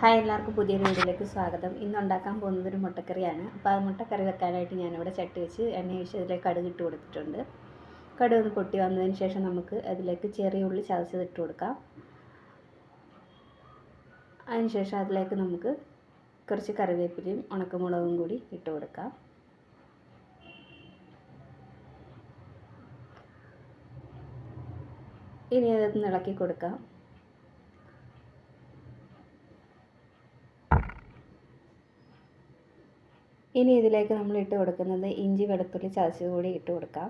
Hi എല്ലാവർക്കും പുതിയൊരു വീഡിയോയിലേക്ക് സ്വാഗതം. ഇന്ന് ഉണ്ടാക്കാൻ പോകുന്നത് ഒരു മുട്ടക്കറിയാണ്. അപ്പോൾ ആ മുട്ടക്കറി വെക്കാനായിട്ട് ഞാനിവിടെ ചട്ടി വെച്ച് എണ്ണ ഒഴിച്ച് അതിലേക്ക് കടുക് ഇട്ട് കൊടുത്തിട്ടുണ്ട്. കടുക് ഒന്ന് പൊട്ടി വന്നതിന് ശേഷം നമുക്ക് അതിലേക്ക് ചെറിയ ഉള്ളി ചതച്ചത് ഇട്ട് കൊടുക്കാം. അതിനുശേഷം അതിലേക്ക് നമുക്ക് കുറച്ച് കറിവേപ്പിലയും ഉണക്കമുളകും കൂടി ഇട്ട് കൊടുക്കാം. ഇനി അതൊന്ന് ഇളക്കി കൊടുക്കാം. ഇനി ഇതിലേക്ക് നമ്മൾ ഇട്ട് കൊടുക്കുന്നത് ഇഞ്ചി വെളുത്തുള്ളി ചതച്ചത് കൂടി ഇട്ട് കൊടുക്കാം.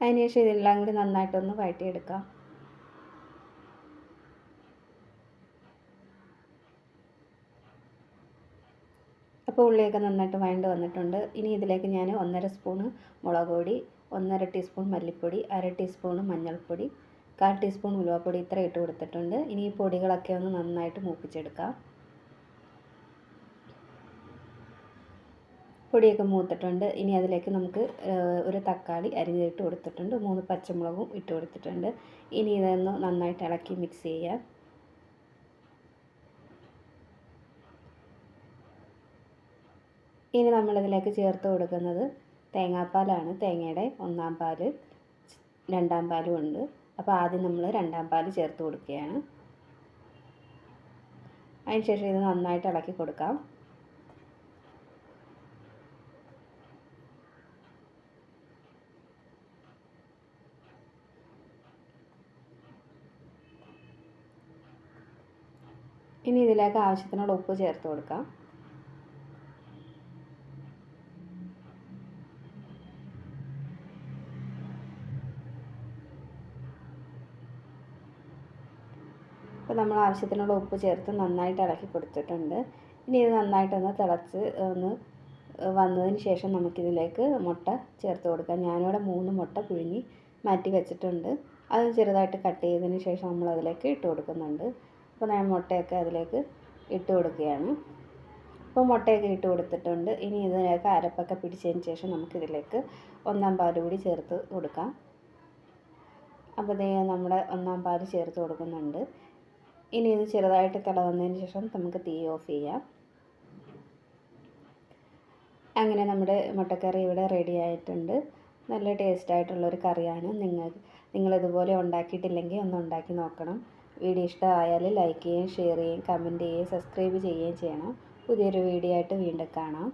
അതിനുശേഷം ഇതെല്ലാം കൂടി നന്നായിട്ടൊന്ന് വഴറ്റിയെടുക്കാം. അപ്പോൾ ഉള്ളിയൊക്കെ നന്നായിട്ട് വഴണ്ട് വന്നിട്ടുണ്ട്. ഇനി ഇതിലേക്ക് ഞാൻ ഒന്നര സ്പൂണ് മുളക് പൊടി ഒന്നര ടീസ്പൂൺ മല്ലിപ്പൊടി അര ടീസ്പൂൺ മഞ്ഞൾപ്പൊടി കാൽ ടീസ്പൂൺ ഉലുവപ്പൊടി ഇത്ര ഇട്ട് കൊടുത്തിട്ടുണ്ട്. ഇനി ഈ പൊടികളൊക്കെ ഒന്ന് നന്നായിട്ട് മൂപ്പിച്ചെടുക്കാം. പൊടിയൊക്കെ മൂത്തിട്ടുണ്ട്. ഇനി അതിലേക്ക് നമുക്ക് ഒരു തക്കാളി അരിഞ്ഞിട്ട് കൊടുത്തിട്ടുണ്ട്. മൂന്ന് പച്ചമുളകും ഇട്ട് കൊടുത്തിട്ടുണ്ട്. ഇനി ഇതൊന്ന് നന്നായിട്ട് ഇളക്കി മിക്സ് ചെയ്യാം. ഇനി നമ്മളിതിലേക്ക് ചേർത്ത് കൊടുക്കുന്നത് തേങ്ങാപ്പാലാണ്. തേങ്ങയുടെ ഒന്നാം പാൽ രണ്ടാം പാലും ഉണ്ട്. അപ്പോൾ ആദ്യം നമ്മൾ രണ്ടാം പാൽ ചേർത്ത് കൊടുക്കുകയാണ്. അതിനുശേഷം ഇത് നന്നായിട്ട് ഇളക്കി കൊടുക്കാം. ഇനി ഇതിലേക്ക് ആവശ്യത്തിനുള്ള ഉപ്പ് ചേർത്ത് കൊടുക്കാം. അപ്പോൾ നമ്മൾ ആവശ്യത്തിനുള്ള ഉപ്പ് ചേർത്ത് നന്നായിട്ട് ഇളക്കി കൊടുത്തിട്ടുണ്ട്. ഇനി ഇത് നന്നായിട്ടൊന്ന് തിളച്ച് ഒന്ന് വന്നതിന് ശേഷം നമുക്കിതിലേക്ക് മുട്ട ചേർത്ത് കൊടുക്കാം. ഞാനിവിടെ മൂന്ന് മുട്ട പുഴുങ്ങി മാറ്റി വെച്ചിട്ടുണ്ട്. അത് ചെറുതായിട്ട് കട്ട് ചെയ്തതിന് ശേഷം നമ്മൾ അതിലേക്ക് ഇട്ട് കൊടുക്കുന്നുണ്ട്. അപ്പോൾ ഞാൻ മുട്ടയൊക്കെ അതിലേക്ക് ഇട്ട് കൊടുക്കുകയാണ്. അപ്പോൾ മുട്ടയൊക്കെ ഇട്ട് കൊടുത്തിട്ടുണ്ട്. ഇനി ഇതിനൊക്കെ അരപ്പൊക്കെ പിടിച്ചതിന് ശേഷം നമുക്കിതിലേക്ക് ഒന്നാം പാൽ കൂടി ചേർത്ത് കൊടുക്കാം. അപ്പോൾ ദേ നമ്മുടെ ഒന്നാം പാൽ ചേർത്ത് കൊടുക്കുന്നുണ്ട്. ഇനി ഇത് ചെറുതായിട്ട് തിളവന്നതിന് ശേഷം നമുക്ക് തീ ഓഫ് ചെയ്യാം. അങ്ങനെ നമ്മുടെ മുട്ടക്കറി ഇവിടെ റെഡി ആയിട്ടുണ്ട്. നല്ല ടേസ്റ്റ് ആയിട്ടുള്ളൊരു കറിയാണ്. നിങ്ങൾ നിങ്ങളിതുപോലെ ഉണ്ടാക്കിയിട്ടില്ലെങ്കിൽ ഒന്ന് ഉണ്ടാക്കി നോക്കണം. വീഡിയോ ഇഷ്ടമായാൽ ലൈക്ക് ചെയ്യുകയും ഷെയർ ചെയ്യുകയും കമന്റ് ചെയ്യുകയും സബ്സ്ക്രൈബ് ചെയ്യുകയും ചെയ്യണം. പുതിയൊരു വീഡിയോ ആയിട്ട് വീണ്ടും കാണാം.